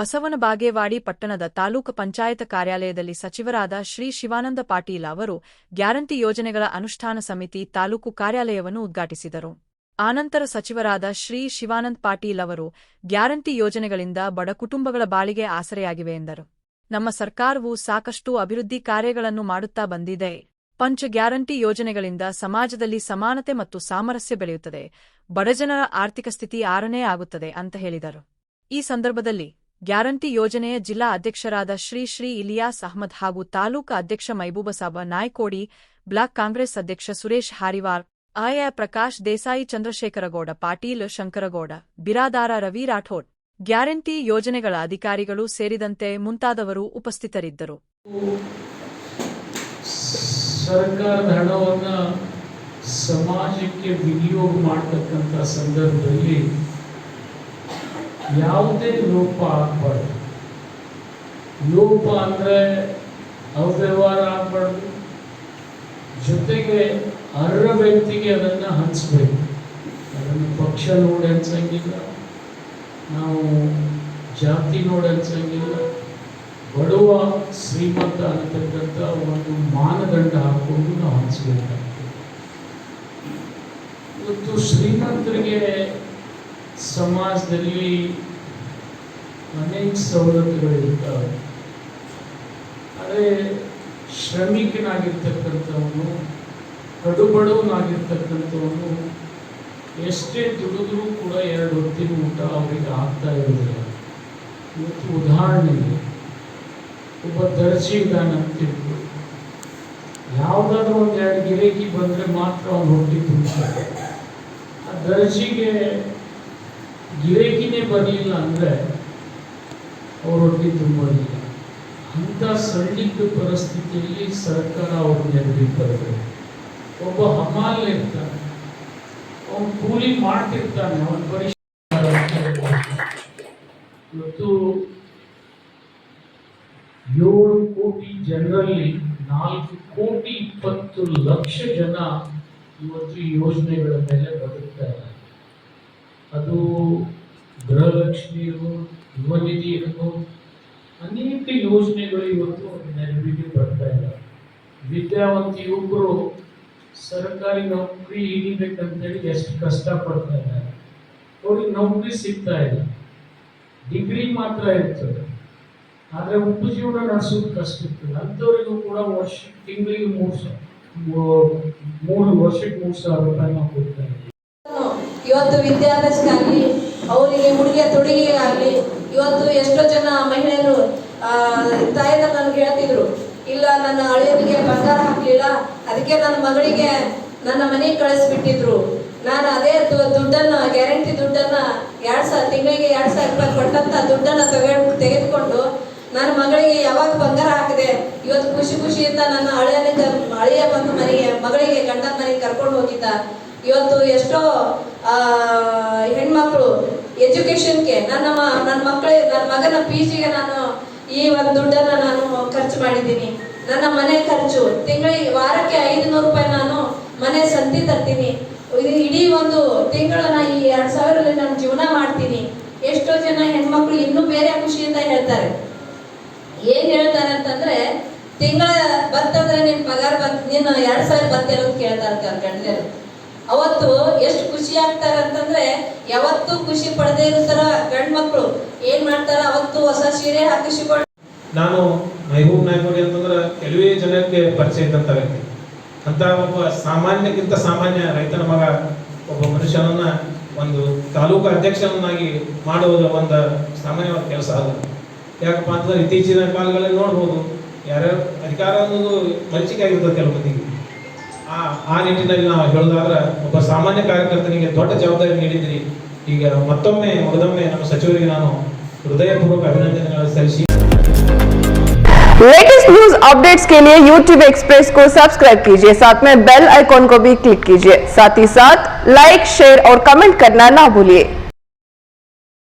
ಬಸವನ ಬಾಗೇವಾಡಿ ಪಟ್ಟಣದ ತಾಲೂಕು ಪಂಚಾಯತ್ ಕಾರ್ಯಾಲಯದಲ್ಲಿ ಸಚಿವರಾದ ಶ್ರೀ ಶಿವಾನಂದ ಪಾಟೀಲ್ ಅವರು ಗ್ಯಾರಂಟಿ ಯೋಜನೆಗಳ ಅನುಷ್ಠಾನ ಸಮಿತಿ ತಾಲೂಕು ಕಾರ್ಯಾಲಯವನ್ನು ಉದ್ಘಾಟಿಸಿದರು. ಆನಂತರ ಸಚಿವರಾದ ಶ್ರೀ ಶಿವಾನಂದ್ ಪಾಟೀಲ್ ಅವರು, ಗ್ಯಾರಂಟಿ ಯೋಜನೆಗಳಿಂದ ಬಡ ಕುಟುಂಬಗಳ ಬಾಳಿಗೆ ಆಸರೆಯಾಗಿವೆ ಎಂದರು. ನಮ್ಮ ಸರ್ಕಾರವು ಸಾಕಷ್ಟು ಅಭಿವೃದ್ಧಿ ಕಾರ್ಯಗಳನ್ನು ಮಾಡುತ್ತಾ ಬಂದಿದೆ. ಪಂಚ ಗ್ಯಾರಂಟಿ ಯೋಜನೆಗಳಿಂದ ಸಮಾಜದಲ್ಲಿ ಸಮಾನತೆ ಮತ್ತು ಸಾಮರಸ್ಯ ಬೆಳೆಯುತ್ತದೆ. ಬಡಜನರ ಆರ್ಥಿಕ ಸ್ಥಿತಿ ಆರನೇ ಆಗುತ್ತದೆ ಅಂತ ಹೇಳಿದರು. ಈ ಸಂದರ್ಭದಲ್ಲಿ ಗ್ಯಾರಂಟಿ ಯೋಜನೆಯ ಜಿಲ್ಲಾ ಅಧ್ಯಕ್ಷರಾದ ಶ್ರೀ ಶ್ರೀ ಇಲಿಯಾಸ್ ಅಹ್ಮದ್ ಹಾಗೂ ತಾಲೂಕು ಅಧ್ಯಕ್ಷ ಮೈಬೂಬಸಾಬ ನಾಯ್ಕೋಡಿ, ಬ್ಲಾಕ್ ಕಾಂಗ್ರೆಸ್ ಅಧ್ಯಕ್ಷ ಸುರೇಶ್ ಹಾರಿವಾರ್, ಆಯಾ ಪ್ರಕಾಶ್ ದೇಸಾಯಿ ಚಂದ್ರಶೇಖರಗೌಡ, ಪಾಟೀಲ್ ಶಂಕರಗೌಡ, ಬಿರಾದಾರ ರವಿ ರಾಠೋಡ್. ಗ್ಯಾರಂಟಿ ಯೋಜನೆಗಳ ಅಧಿಕಾರಿಗಳು ಸೇರಿದಂತೆ ಮುಂತಾದವರು ಉಪಸ್ಥಿತರಿದ್ದರು. ಸರ್ಕಾರದ ಹಣವನ್ನು ಸಮಾಜಕ್ಕೆ ವಿನಿಯೋಗ ಮಾಡತಕ್ಕಂಥ ಸಂದರ್ಭದಲ್ಲಿ ಯಾವುದೇ ಲೋಪ ಆಗಬಾರ್ದು ಲೋಪ ಅಂದ್ರೆ ಅವ್ಯವಹಾರ ಆಗಬಾರ್ದು ಜೊತೆಗೆ ಅರ್ಹ ವ್ಯಕ್ತಿಗೆ ಅದನ್ನ ಹಂಚಬೇಕು ಅದನ್ನು ಪಕ್ಷ ನೋಡಿ ಹಂಚಂಗಿಲ್ಲ ನಾವು ಜಾತಿ ನೋಡಿ ಹಂಚಂಗಿಲ್ಲ ಬಡವ ಶ್ರೀಮಂತ ಅನ್ನತಕ್ಕಂಥ ಒಂದು ಮಾನದಂಡ ಹಾಕೊಂಡು ನಾವು ಹಂಚಬೇಕಾಗ್ತದೆ ಇವತ್ತು ಶ್ರೀಮಂತರಿಗೆ ಸಮಾಜದಲ್ಲಿ ಅನೇಕ ಸವಲತ್ತುಗಳಿರ್ತವೆ ಆದರೆ ಶ್ರಮಿಕನಾಗಿರ್ತಕ್ಕಂಥವನು, ಕಡುಬಡವನಾಗಿರ್ತಕ್ಕಂಥವನು ಎಷ್ಟೇ ದುಡಿದ್ರೂ ಕೂಡ ಎರಡು ಹೊತ್ತಿನ ಊಟ ಅವರಿಗೆ ಆಗ್ತಾ ಇರೋದಿಲ್ಲ. ಇವತ್ತು ಉದಾಹರಣೆಗೆ ಒಬ್ಬ ದರ್ಜಿ ಇದ್ದಾನೆ ಅಂತಿದ್ರು ಯಾವುದಾದ್ರೂ ಒಂದು ಎರಡು ಗಿರೇಕಿ ಬಂದರೆ ಮಾತ್ರ ಅವನು ಹೊಟ್ಟಿ ತುಂಬಿಸ್ತಾರೆ ಆ ದರ್ಜಿಗೆ ಗಿರೇಕಿನೇ ಬರಲಿಲ್ಲ ಅಂದರೆ ಅವರೊಟ್ಟಿಗೆ ತುಂಬೋದಿಲ್ಲ ಅಂಥ ಸಣ್ಣಿದ್ದ ಪರಿಸ್ಥಿತಿಯಲ್ಲಿ ಸರ್ಕಾರ ಅವ್ರ ನೆರವಿಗೆ ಬರಬೇಕು ಒಬ್ಬ ಹಮಾಲ್ ಇರ್ತಾನೆ. ಅವನು ಕೂಲಿ ಮಾಡ್ತಿರ್ತಾನೆ. ಅವನ ಇವತ್ತು ಏಳು ಕೋಟಿ ಜನರಲ್ಲಿ ನಾಲ್ಕು ಕೋಟಿ ಇಪ್ಪತ್ತು ಲಕ್ಷ ಜನ ಇವತ್ತು ಯೋಜನೆಗಳ ಮೇಲೆ ಬದುಕ್ತಾ ಅದು ಗೃಹಲಕ್ಷ್ಮಿ ಯುವನಿಧಿ ಅನ್ನೋ ಅನೇಕ ಯೋಜನೆಗಳು ಇವತ್ತು ನೆರವಿಗೆ ಬರ್ತಾ ಇಲ್ಲ. ವಿದ್ಯಾವಂತ ಯುವಕರು ಸರ್ಕಾರಿ ನೌಕರಿ ಹಿಡಿಬೇಕಂತೇಳಿ ಎಷ್ಟು ಕಷ್ಟಪಡ್ತಾ ಇದ್ದಾರೆ. ಅವ್ರಿಗೆ ನೌಕರಿ ಸಿಗ್ತಾ ಇಲ್ಲ. ಡಿಗ್ರಿ ಮಾತ್ರ ಇರ್ತದೆ. ಆದರೆ ಉಪಜೀವನ ನಡೆಸೋದು ಕಷ್ಟ ಇರ್ತದೆ. ಅಂಥವರಿಗೂ ಕೂಡ ವರ್ಷ, ತಿಂಗಳಿಗೆ ಮೂರು ಸಾವಿರ ಮೂರು ವರ್ಷಕ್ಕೆ ಮೂರು ಸಾವಿರ ರೂಪಾಯಿ ನಾವು ಕೊಡ್ತಾ ಇವತ್ತು ವಿದ್ಯಾಭ್ಯಾಸಕ್ಕಾಗಲಿ ಅವರಿಗೆ ಹುಡುಗಿಯ ತೊಡುಗೆಗಾಗಲಿ ಇವತ್ತು ಎಷ್ಟೋ ಜನ ಮಹಿಳೆಯರು ತಾಯಿನ ನನಗೆ ಹೇಳ್ತಿದ್ರು, ಇಲ್ಲ, ನನ್ನ ಅಳಿಯನಿಗೆ ಬಂಗಾರ ಹಾಕಲಿಲ್ಲ, ಅದಕ್ಕೆ ನನ್ನ ಮಗಳಿಗೆ ನನ್ನ ಮನೆಗೆ ಕಳಿಸ್ಬಿಟ್ಟಿದ್ರು. ನಾನು ಅದೇ ದುಡ್ಡನ್ನ, ಗ್ಯಾರಂಟಿ ದುಡ್ಡನ್ನ ಎರಡ್ ಸಾವಿರ ತಿಂಗಳಿಗೆ ಎರಡ್ ಸಾವಿರ ರೂಪಾಯಿ ಕೊಟ್ಟಂತ ದುಡ್ಡನ್ನ ತಗೊಂಡು ತೆಗೆದುಕೊಂಡು ನನ್ನ ಮಗಳಿಗೆ ಯಾವಾಗ ಬಂಗಾರ ಹಾಕಿದೆ, ಇವತ್ತು ಖುಷಿ ಖುಷಿಯಿಂದ ನನ್ನ ಹಳೆಯನಿಗೆ ಹಳೆಯ ಬಂದು ಮನೆಗೆ, ಮಗಳಿಗೆ ಗಂಡನ ಮನೆಗೆ ಕರ್ಕೊಂಡು ಹೋಗಿದ್ದ. ಇವತ್ತು ಎಷ್ಟೋ ಹೆಣ್ಮಕ್ಳು ಎಜುಕೇಶನ್ಗೆ ನನ್ನ ನನ್ನ ಮಕ್ಕಳ, ನನ್ನ ಮಗನ ಪಿ ಜಿಗೆ ನಾನು ಈ ಒಂದು ದುಡ್ಡನ್ನ ನಾನು ಖರ್ಚು ಮಾಡಿದ್ದೀನಿ. ನನ್ನ ಮನೆ ಖರ್ಚು, ತಿಂಗಳಿಗೆ ವಾರಕ್ಕೆ ಐದು ನೂರು ರೂಪಾಯಿ ನಾನು ಮನೆ ಸಂತಿ ತರ್ತೀನಿ. ಇಡೀ ಒಂದು ತಿಂಗಳ ನಾ ಈ ಎರಡು ಸಾವಿರದಲ್ಲಿ ನಾನು ಜೀವನ ಮಾಡ್ತೀನಿ. ಎಷ್ಟೋ ಜನ ಹೆಣ್ಮಕ್ಳು ಇನ್ನೂ ಬೇರೆ ಖುಷಿಯಿಂದ ಹೇಳ್ತಾರೆ. ಏನ್ ಹೇಳ್ತಾರೆ ಅಂತಂದ್ರೆ, ತಿಂಗಳ ಬತ್ತಂದ್ರೆ ನಿನ್ ಪಗಾರ ಬತ್ ನೀನು ಎರಡ್ ಸಾವಿರ ಬತ್ತೆ ಅಂತ ಕೇಳ್ತಾರೆ ಗಂಡರು ಅವತ್ತು ಎಷ್ಟು ಖುಷಿ ಆಗ್ತಾರೆ ಅಂತಂದ್ರೆ ಯಾವತ್ತು ಖುಷಿ ಪಡದೇ ಇರ್ತಾರ ತರ ಗಂಡ್ ಮಕ್ಕಳು ಏನ್ ಮಾಡ್ತಾರ? ಅವತ್ತು ಹೊಸ ಸೀರೆ ಹಾಕಿಸಿಕೊಂಡು ನಾನು ಮೈಬೂಬ್ ನಾಯ್ಕೋಡಿ ಅಂತಂದ್ರೆ ಕೆಲವೇ ಜನಕ್ಕೆ ಪರಿಚಯ ಇದ್ದಂತ ವ್ಯಕ್ತಿ. ಅಂತ ಒಬ್ಬ ಸಾಮಾನ್ಯಕ್ಕಿಂತ ಸಾಮಾನ್ಯ ರೈತನ ಮಗ ಒಬ್ಬ ಮನುಷ್ಯನನ್ನ ಒಂದು ತಾಲೂಕು ಅಧ್ಯಕ್ಷನನ್ನಾಗಿ ಮಾಡುವುದು ಒಂದು ಸಾಮಾನ್ಯವಾದ ಕೆಲಸ ಅಲ್ಲ ಯಾಕಪ್ಪ ಅಂತಂದ್ರೆ ಇತ್ತೀಚಿನ ಕಾಲಗಳಲ್ಲಿ ನೋಡ್ಬೋದು, ಯಾರ್ಯಾರು ಅಧಿಕಾರ ಅನ್ನೋದು ಮರಿಚಿಕೆ ಆಗಿರ್ತದೆ ಕೆಲವು ಆ ಆ ನಿಟ್ಟಿನಲ್ಲಿ ನಾವು ಹೇಳೋದಾದ್ರೆ ಒಬ್ಬ ಸಾಮಾನ್ಯ ಕಾರ್ಯಕರ್ತನಿಗೆ ದೊಡ್ಡ ಜವಾಬ್ದಾರಿ ನೀಡಿದ್ದೀರಿ ಈಗ ಮತ್ತೊಮ್ಮೆ ಮಗದೊಮ್ಮೆ ನಮ್ಮ ಸಚಿವರಿಗೆ ನಾನು ಹೃದಯಪೂರ್ವಕ ಅಭಿನಂದನೆಗಳನ್ನು ಸಲ್ಲಿಸಿ लेटेस्ट न्यूज अपडेट्स के लिए YouTube एक्सप्रेस को सब्सक्राइब कीजिए साथ में बेल आइकॉन को भी क्लिक कीजिए साथ ही साथ लाइक शेयर और कमेंट करना ना भूलिए